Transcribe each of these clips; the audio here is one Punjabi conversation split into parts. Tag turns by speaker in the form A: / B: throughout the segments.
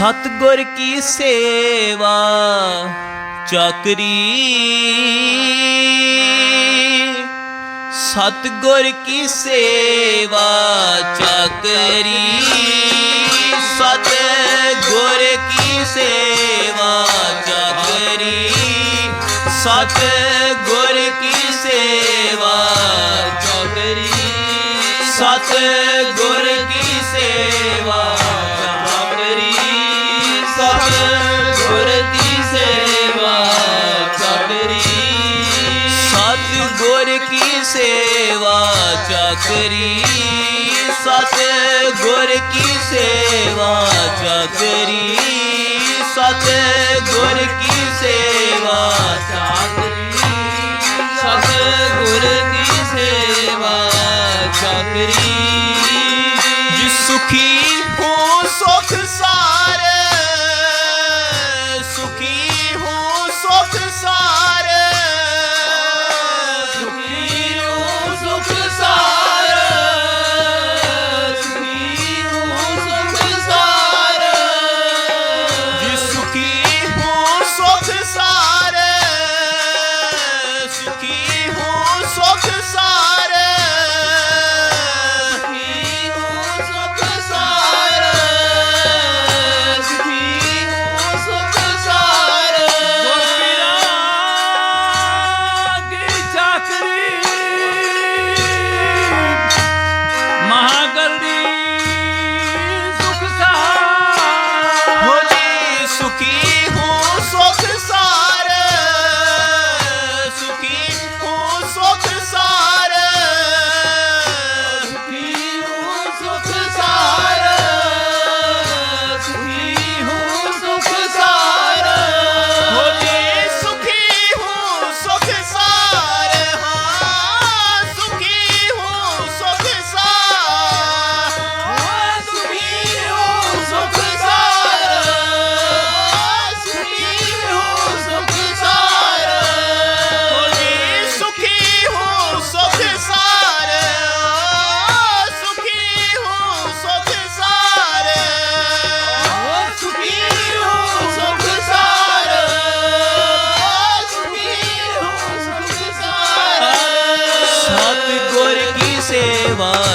A: ਸਤਗੁਰ ਕੀ ਸੇਵਾ ਚੱਕਰੀ। ਸਤਗੁਰ ਕੀ ਸੇਵਾ ਚੱਕਰੀ। सेवा चाकरी सत गुर की सेवा चाकरी।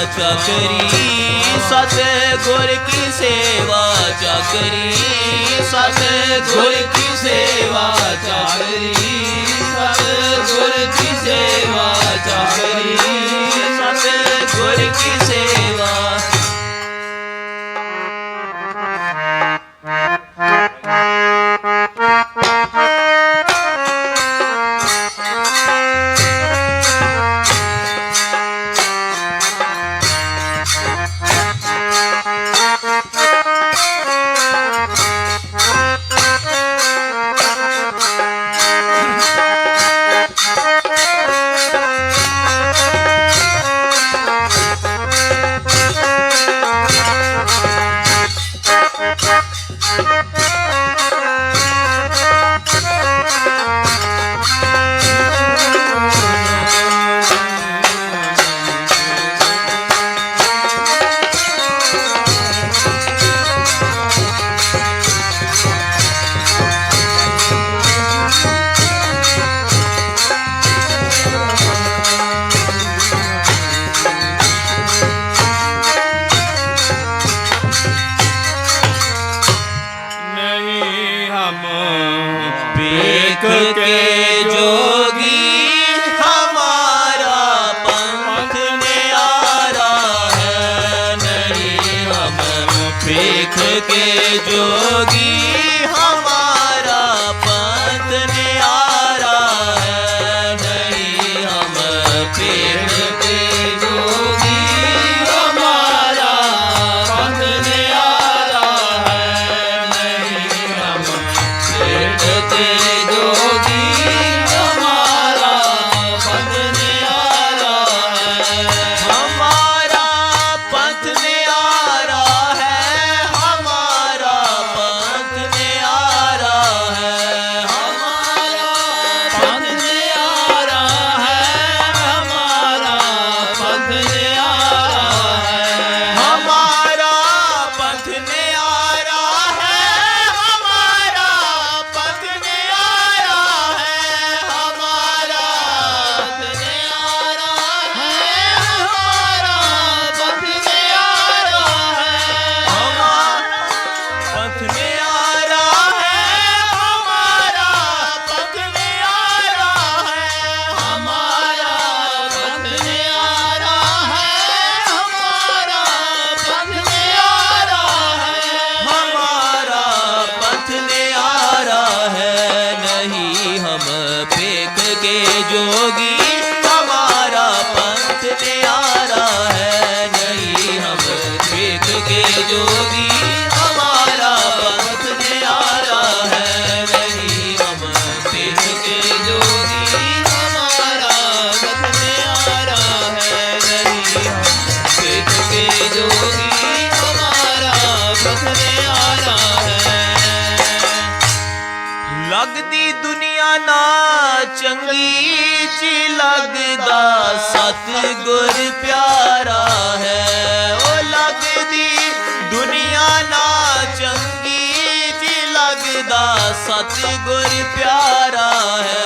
A: ਚਾਕਰੀ ਸਤ ਗੁਰ ਕੀ ਸੇਵਾ ਚਾਕਰੀ ਸਤ ਗੁਰ ਕੀ ਸੇਵਾ ਚਾਕਰੀ ਸਤ
B: ਗੁਰ ਕੀ
A: ਸੇਵਾ ਚਾਕਰੀ के जोगी ਚੰਗੀ ਚ ਲੱਗਦਾ ਸਤ ਪਿਆਰਾ ਹੈ। ਉਹ ਲੱਗਦੀ ਦੁਨੀਆ ਨਾ ਚੰਗੀ ਚ ਲੱਗਦਾ ਸਤ ਪਿਆਰਾ ਹੈ।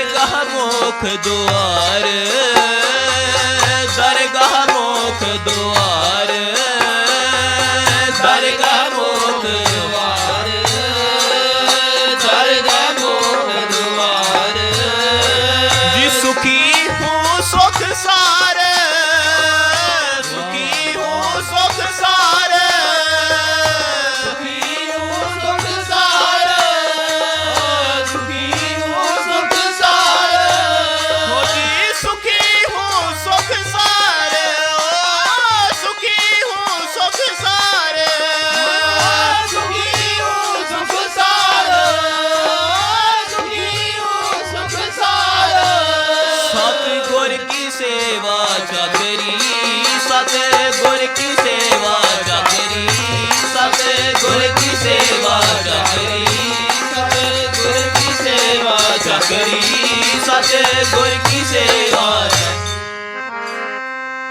A: ਦਰਗਾਹ ਮੁਖ ਦੁਆਰ। सतगुर की सेवा चकरी सतगुर की सेवा चकरी सतगुर की सेवा चकरी सतगुर की सेवा चकरी सतगुर की सेवा